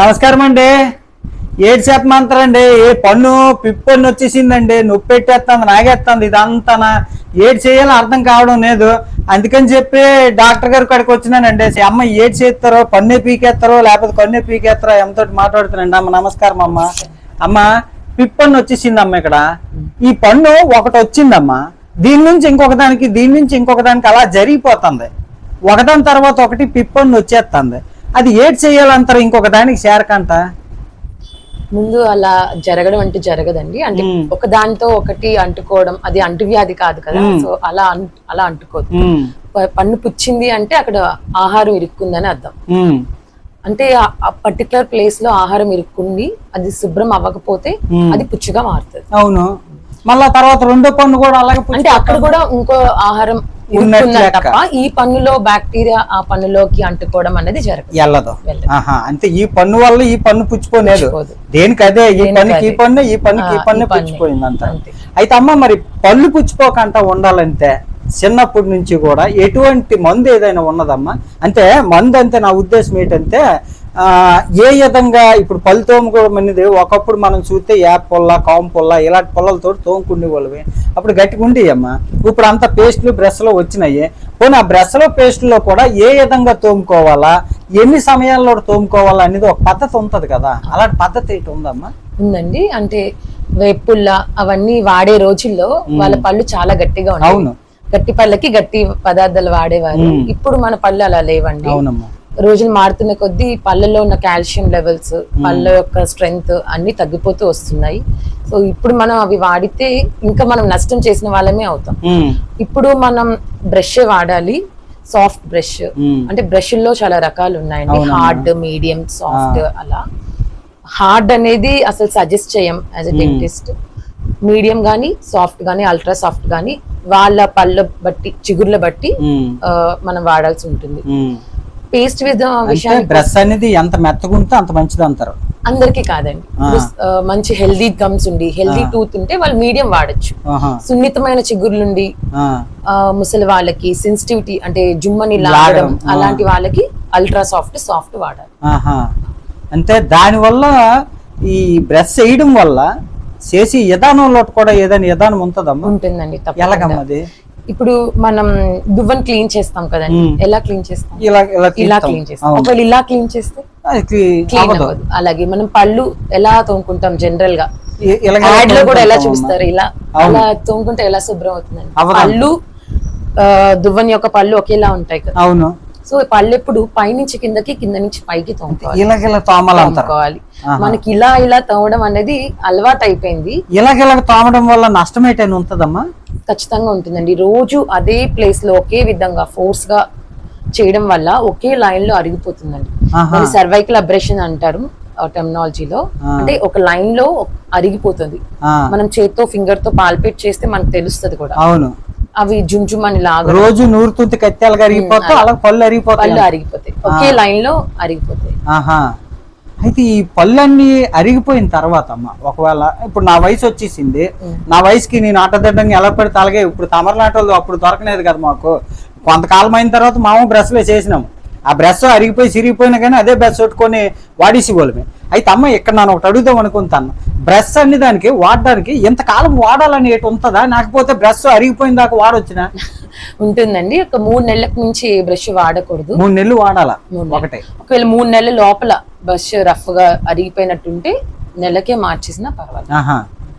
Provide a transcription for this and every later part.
నమస్కారం అండి. ఏడు చెప్పమంటారండి ఏ పన్ను పిప్పన్ను వచ్చేసిందండి. నొప్పి పెట్టేస్తుంది నాగేస్తుంది ఇదంతా ఏడు చేయాలో అర్థం కావడం లేదు. అందుకని చెప్పి డాక్టర్ గారి కాడికి వచ్చినానండి. అమ్మ ఏడు చేస్తారో పన్నే పీకేస్తారో లేకపోతే కన్నే పీకేస్తారో ఎంతో మాట్లాడుతున్నాండి అమ్మ నమస్కారం అమ్మ. అమ్మ పిప్పన్ను వచ్చేసిందమ్మ ఇక్కడ. ఈ పన్ను ఒకటి వచ్చిందమ్మా. దీని నుంచి ఇంకొక దానికి దీని నుంచి ఇంకొక దానికి అలా జరిగిపోతుంది. ఒకదాని తర్వాత ఒకటి పిప్పన్ను వచ్చేస్తుంది అది ఏడ్ చేయాలంటారు ఇంకొక దానికి చేరకంట ముందు అలా జరగడం అంటే జరగదండి. అంటే. ఒక దానితో ఒకటి అంటుకోవడం అది అంటువ్యాధి కాదు కదా. సో అలా అలా అంటుకోదు పన్ను పుచ్చింది అంటే అక్కడ ఆహారం ఇరుక్కుందని అర్థం. అంటే ఆ- పర్టికులర్ ప్లేస్లో ఆహారం ఇరుక్కుంది అది శుభ్రం అవ్వకపోతే. అది పుచ్చిగా మారుతుంది. అవును. మళ్ళా తర్వాత రెండో పన్ను కూడా అలాగే అంటే అక్కడ కూడా ఇంకో ఆహారం ఉన్నట్లు. తప్ప ఈ పన్నులో బ్యాక్టీరియా ఆ పన్నులోకి అంటుకోవడం అనేది జరగదు వెళ్ళదు అంటే ఈ పన్ను వల్ల ఈ పన్ను పుచ్చిపోలేదు పుచ్చిపోదు. దేనికి అదే ఈ పన్నుకి ఈ. పన్ను ఈ పన్నుకి ఈ పన్ను ఈ పన్నే. పుచ్చిపోయింది అంత అంతే. అయితే అమ్మ మరి పళ్ళు పుచ్చిపోకంట ఉండాలంటే చిన్నప్పటి నుంచి కూడా ఎటువంటి మందు ఏదైనా ఉన్నదమ్మా అంటే మందు అంటే నా ఉద్దేశం ఏంటంటే ఏ విధంగా ఇప్పుడు పళ్ళు తోముకోవడం అనేది ఒకప్పుడు మనం చూస్తే యాప్ పొల్ల కామ్ పొల్ల ఇలాంటి పొల్లలతో తోముకునే వాళ్ళవి అప్పుడు గట్టిగా ఉండేవి అమ్మా ఇప్పుడు అంత పేస్ట్లు బ్రష్లు వచ్చినాయి. పోనీ ఆ బ్రష్లో పేస్ట్లో కూడా ఏ విధంగా తోముకోవాలా? ఎన్ని సమయాల్లో తోముకోవాలా అనేది ఒక పద్ధతి ఉంటది కదా. అలాంటి పద్ధతి ఏంటి ఉందమ్మా? ఉందండి. అంటే వేపుల్ల అవన్నీ వాడే రోజుల్లో వాళ్ళ పళ్ళు చాలా గట్టిగా ఉంటాయి అవును. గట్టి పళ్ళకి గట్టి పదార్థాలు వాడేవారు. ఇప్పుడు మన పళ్ళు అలా లేవండి. అవునమ్మా. రోజులు మారుతున్న కొద్దీ పళ్ళలో ఉన్న కాల్షియం లెవెల్స్ పళ్ళ యొక్క స్ట్రెంగ్త్ అన్ని తగ్గిపోతూ వస్తున్నాయి. సో ఇప్పుడు మనం అవి వాడితే ఇంకా మనం నష్టం చేసిన వాళ్ళమే అవుతాం. ఉమ్, ఇప్పుడు మనం బ్రష్ వాడాలి సాఫ్ట్ బ్రష్. ఉమ్. అంటే బ్రష్ల్లో చాలా రకాలు ఉన్నాయండి. హార్డ్ మీడియం సాఫ్ట్ అలా. హార్డ్ అనేది అసలు సజెస్ట్ చేయం యాజ్ ఎ డెంటిస్ట్. మీడియం గానీ సాఫ్ట్ గానీ అల్ట్రా సాఫ్ట్ గానీ వాళ్ళ పళ్ళ బట్టి చిగుర్ల బట్టి మనం వాడాల్సి ఉంటుంది. పేస్ట్ విషయానికి బ్రష్ అనేది ఎంత మెత్తగా ఉంటే అంత మంచిది అంటారు. అందరికీ కాదండి. మంచి హెల్దీ గమ్స్ ఉండి హెల్దీ టూత్ ఉంటే వాళ్ళు మీడియం వాడచ్చు. సున్నితమైన చిగుర్లుండి ముసలి వాళ్ళకి సెన్సిటివిటీ అంటే జుమ్మని లాగడం. అలాంటి వాళ్ళకి అల్ట్రా సాఫ్ట్ సాఫ్ట్ వాడాలి. అంటే దానివల్ల ఈ బ్రష్ వేయడం వల్ల చేసి విధానంలో కూడా ఏదైనా విధానం ఉంటుందమ్మా? ఉంటుందండి తప్పకుండా. ఎలాగమ్మా అది? ఇప్పుడు మనం దువ్వని క్లీన్ చేస్తాం కదండి. ఎలా క్లీన్ చేస్తాం ఇలా ఇలా. క్లీన్ చేస్తాం. ఒకవేళ ఇలా క్లీన్ చేస్తే క్లీన్ అవ్వదు. అలాగే మనం పళ్ళు ఎలా తోముకుంటాం జనరల్గా యాడ్లో కూడా ఎలా. చూపిస్తారు ఇలా. అలా తోముకుంటే ఎలా శుభ్రం అవుతుందండి. పళ్ళు దువ్వని యొక్క పళ్ళు ఒకేలా ఉంటాయి కదా అవును సో పళ్ళు ఎప్పుడు పైనుంచి కిందకి కింద నుంచి పైకి తోముకోవాలి. మనకి ఇలా ఇలా తోమడం అనేది అలవాటు అయిపోయింది ఇలాగ ఇలాగ తోమడం వల్ల నష్టం ఏంటని ఉంటుందమ్మా ఖచ్చితంగా ఉంటుందండి. రోజు అదే ప్లేస్లో ఒకే విధంగా ఫోర్స్గా చేయడం వల్ల ఒకే లైన్లో అరిగిపోతుందండి. సర్వైకల్ అబ్రేషన్ అంటారు టెర్మినాలజీలో. అంటే ఒక లైన్లో అరిగిపోతుంది. మనం చేత్తో ఫింగర్తో పాల్పేట్ చేస్తే మనకు తెలుస్తుంది కూడా. అవును. అవి జుమ్ జుమ్ అని లాగా రోజు నూరుతుంటే కత్తెలు అరిగిపోతే అలా పళ్ళు అరిగిపోతాయి. పళ్ళు అరిగిపోతాయి. ఒకే లైన్లో అరిగిపోతాయి. అయితే ఈ పళ్ళన్నీ అరిగిపోయిన తర్వాత అమ్మ ఒకవేళ ఇప్పుడు నా వయసు వచ్చేసింది నా వయసుకి నేను ఆటదిడ్డంగా ఎలా పడితే అలాగే ఇప్పుడు తమరనాటలు అప్పుడు దొరకలేదు కదా మాకు. కొంతకాలం అయిన తర్వాత మామ బ్రష్లే చేసినాము ఆ బ్రష్ అరిగిపోయి సిరిగిపోయినా కానీ అదే బ్రష్ పెట్టుకొని వాడేసి వాళ్ళమే అయితే అమ్మ ఇక్కడ నన్ను ఒకటి అడుగుదాం అనుకుంటాను. బ్రష్ అన్ని దానికి వాడడానికి ఎంతకాలం వాడాలని ఏటి ఉంటుందా? నాకపోతే బ్రష్ అరిగిపోయిన దాకా వాడొచ్చిన? ఉంటుందండి. ఒక మూడు నెలలకు మించి బ్రష్ వాడకూడదు. మూడు నెలలు వాడాలా. ఒకటే. ఒకవేళ మూడు నెలల లోపల బ్రష్ రఫ్గా అరిగిపోయినట్టుంటే నెలకే మార్చేసినా పర్వాలేదు.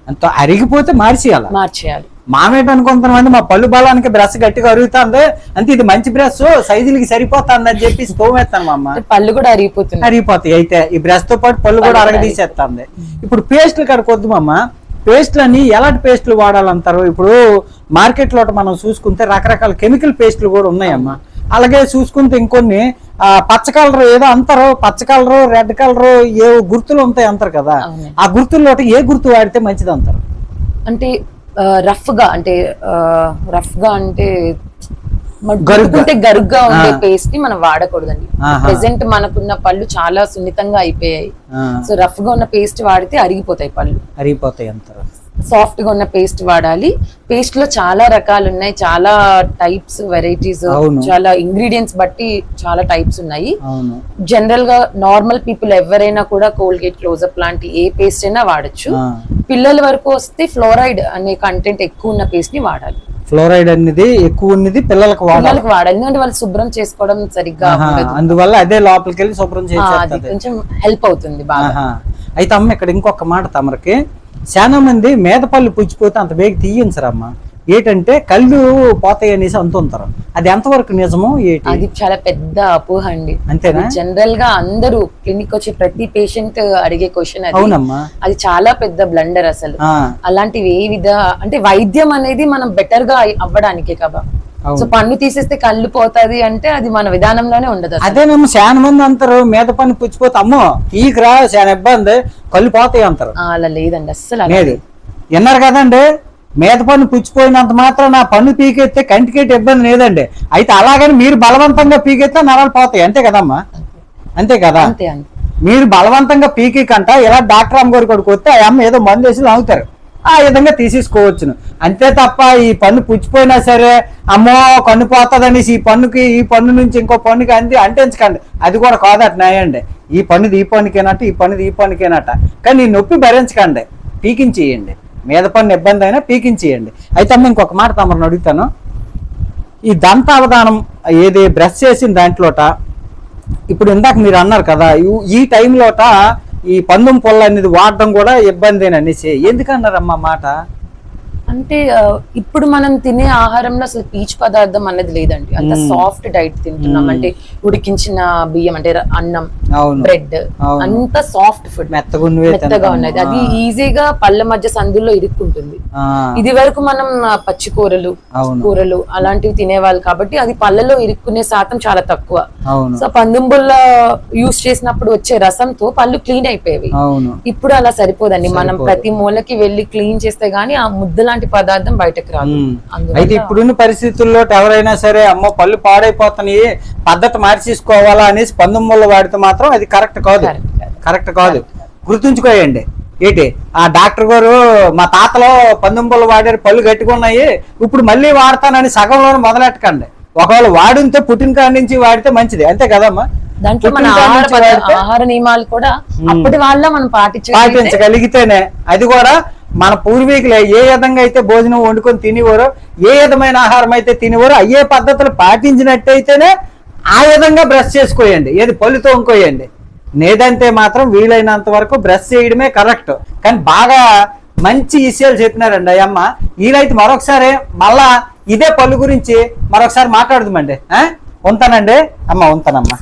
అంత అరిగిపోతే మార్చేయాల? మార్చేయాలి. మామేటను కొంతమంది మా పళ్ళు బలానికి బ్రష్ గట్టిగా అరుగుతుంది. అంతే ఇది మంచి బ్రష్ సైజులకి సరిపోతుంది అని చెప్పి తోమేస్తాను మా అమ్మ. అంటే పళ్ళు కూడా అరిగిపోతున్నాయి. అరిగిపోతాయి. అయితే ఈ బ్రష్తో పాటు పళ్ళు కూడా అరగదీసేస్తుంది ఇప్పుడు పేస్ట్లు కాడికి వద్దు అమ్మ. పేస్ట్లు అని ఎలాంటి పేస్ట్లు వాడాలంటారు? ఇప్పుడు మార్కెట్లో మనం చూసుకుంటే రకరకాల కెమికల్ పేస్ట్లు కూడా ఉన్నాయమ్మా. అలాగే చూసుకుంటే ఇంకొన్ని ఆ, పచ్చ కలర్ ఏదో అంటారు. పచ్చ కలర్ రెడ్ కలర్ ఏ గుర్తులు ఉంటాయి అంటారు కదా. ఆ గుర్తుల్లో ఏ గుర్తు వాడితే మంచిది అంటారు అంటే రఫ్గా అంటే రఫ్గా అంటే మ- గరుగ్గా. ఉండే. పేస్ట్ని మనం వాడకూడదండి. ప్రెసెంట్ మనకున్న పళ్ళు చాలా సున్నితంగా అయిపోయాయి సో రఫ్గా ఉన్న పేస్ట్ వాడితే అరిగిపోతాయి పళ్ళు అరిగిపోతాయి అంటారు సాఫ్ట్గా ఉన్న పేస్ట్ వాడాలి. పేస్ట్లో చాలా రకాలు ఉన్నాయి. చాలా టైప్స్ వెరైటీస్. చాలా ఇంగ్రీడియంట్స్ బట్టి చాలా టైప్స్ ఉన్నాయి. జనరల్గా నార్మల్ పీపుల్ ఎవరైనా కూడా కోల్గేట్ క్లోజప్ లాంటి ఏ పేస్ట్ అయినా వాడచ్చు. పిల్లల వరకు వస్తే ఫ్లోరైడ్ అనే కంటెంట్ ఎక్కువ ఉన్న పేస్ట్ని వాడాలి. ఫ్లోరైడ్ అనేది ఎక్కువ ఉన్నది పిల్లలకు వాడాలి. పిల్లలకు వాడాలి. ఎందుకంటే వాళ్ళు శుభ్రం చేసుకోవడం సరిగ్గా అందువల్ల అదే లోపలికి వెళ్ళి శుభ్రం చేసేస్తుంది కొంచెం హెల్ప్ అవుతుంది బాగా. అయితే అమ్మ ఇక్కడ ఇంకొక మాట తమరికి. చాలా మంది మేదపళ్ళు పుచ్చిపోతే అంత వేగి తీయించరమ్మ ఏంటంటే కళ్ళు పోతాయి అనేసి అంటుంటారు అది ఎంతవరకు నిజము ఏంటి? అది చాలా పెద్ద అపోహ అండి. అంతేనా? జనరల్గా అందరూ క్లినిక్ వచ్చే ప్రతి పేషెంట్ అడిగే క్వశ్చన్ అది. అవునమ్మా. అది చాలా పెద్ద బ్లండర్ అసలు. అలాంటివి ఏ విధ అంటే వైద్యం అనేది మనం బెటర్గా అవ్వడానికే కదా. అవును. సో పన్ను తీసేస్తే కళ్ళు పోతాది అంటే అది మన విధానంలోనే ఉండదు అసలు. అదేనమ్మ చాలా మంది అంటారు మీద పని పుచ్చిపోతే అమ్మో తీకురా చాలా ఇబ్బంది కళ్ళు పోతాయి అంటారు. అలా లేదండి అస్సలు లేదు. విన్నారు కదండి మీద పన్ను పుచ్చిపోయినంత మాత్రం నా పన్ను పీకెత్తే కంటికేటి ఇబ్బంది లేదండి. అయితే అలాగని మీరు బలవంతంగా పీకెత్తే నరాలు పోతాయి అంతే కదమ్మా? అంతే కదా? అంతే అంతే. మీరు బలవంతంగా పీకి కంట ఇలా డాక్టర్ అమ్మ గారి కొడుకు వస్తే ఆ అమ్మ ఏదో మందు వేసి లాగుతారు. ఆ విధంగా తీసేసుకోవచ్చును. అంతే తప్ప ఈ పన్ను పుచ్చిపోయినా సరే అమ్మో కన్ను పోతుందనేసి ఈ పన్నుకి ఈ పన్ను నుంచి ఇంకో పన్నుకి అంది అంటించకండి. అది కూడా కాదట నాయండి ఈ పన్నుది ఈ పన్నుకేనట ఈ పన్నుది ఈ పన్నుకేనట. కానీ నొప్పి భరించకండి. పీకించేయండి. మీద పన్ను ఇబ్బంది అయినా పీకించేయండి. అయితే అమ్మ ఇంకొక మాట తమరిని అడుగుతాను. ఈ దంత అవధానం ఏది బ్రష్ చేసిన దాంట్లోట ఇప్పుడు ఇందాక మీరు అన్నారు కదా ఈ- టైంలోట ఈ పందెం పొల్ల అనేది వాడడం కూడా ఇబ్బంది అనేసి ఎందుకన్నారమ్మా మాట? అంటే ఇప్పుడు మనం తినే ఆహారంలో అసలు పీచు పదార్థం అనేది లేదండి. అంత సాఫ్ట్ డైట్ తింటున్నాం. అంటే ఉడికించిన బియ్యం అంటే అన్నం బ్రెడ్. అంత సాఫ్ట్ ఫుడ్ మెత్తగా. ఉన్నది. అది ఈజీగా పళ్ళ మధ్య సందుల్లో ఇరుక్కుంటుంది. ఇది వరకు మనం పచ్చి కూరలు కూరలు అలాంటివి తినేవాళ్ళు కాబట్టి అది పళ్ళలో ఇరుక్కునే శాతం చాలా తక్కువ. సో పందుంబుల్లో యూస్ చేసినప్పుడు వచ్చే రసంతో పళ్ళు క్లీన్ అయిపోయేవి. ఇప్పుడు అలా సరిపోదండి. మనం ప్రతి మూలకి వెళ్ళి క్లీన్ చేస్తే గానీ ఆ ముద్ద లాంటి పదార్థం బయటకు రాదు. అయితే ఇప్పుడున్న పరిస్థితుల్లో ఎవరైనా సరే అమ్మో పళ్ళు పాడైపోతున్నాయి పద్ధతి మార్చేసుకోవాలా అనేసి పందెం ముళ్ళ వాడితే మాత్రం అది కరెక్ట్ కాదు. కరెక్ట్ కాదు. గుర్తుంచుకోయండి. ఏంటి? ఆ డాక్టర్ గారు మా తాతలో పందెం పుల్ల వాడారు పళ్ళు గట్టుకున్నాయి ఇప్పుడు మళ్ళీ వాడతానని సగంలోనే మొదలెట్టకండి. ఒకవేళ వాడుంటే పుట్టిన కాడి నుంచి వాడితే మంచిది. అంతే కదమ్మా? దాంట్లో మన ఆహార వాడితే నియమాలు కూడా అప్పటి వాళ్ళ మనం పాటించగలిగితే పాటించగలిగితేనే. అది కూడా మన పూర్వీకులు ఏ విధంగా అయితే భోజనం వండుకొని తినేవారో ఏ విధమైన ఆహారం అయితే తినేవారో అయ్యే పద్ధతులు పాటించినట్టయితేనే ఆ విధంగా బ్రష్ చేసుకోయండి. ఏది పళ్ళుతో ఇంకోయండి లేదంటే మాత్రం వీలైనంత వరకు బ్రష్ చేయడమే కరెక్ట్. కానీ బాగా మంచి విషయాలు చెప్పినారండి అయ్యమ్మ. వీలైతే మరొకసారి మళ్ళా ఇదే పళ్ళు గురించి మరొకసారి మాట్లాడదామండి. ఉంటానండి. అమ్మ ఉంటానమ్మా.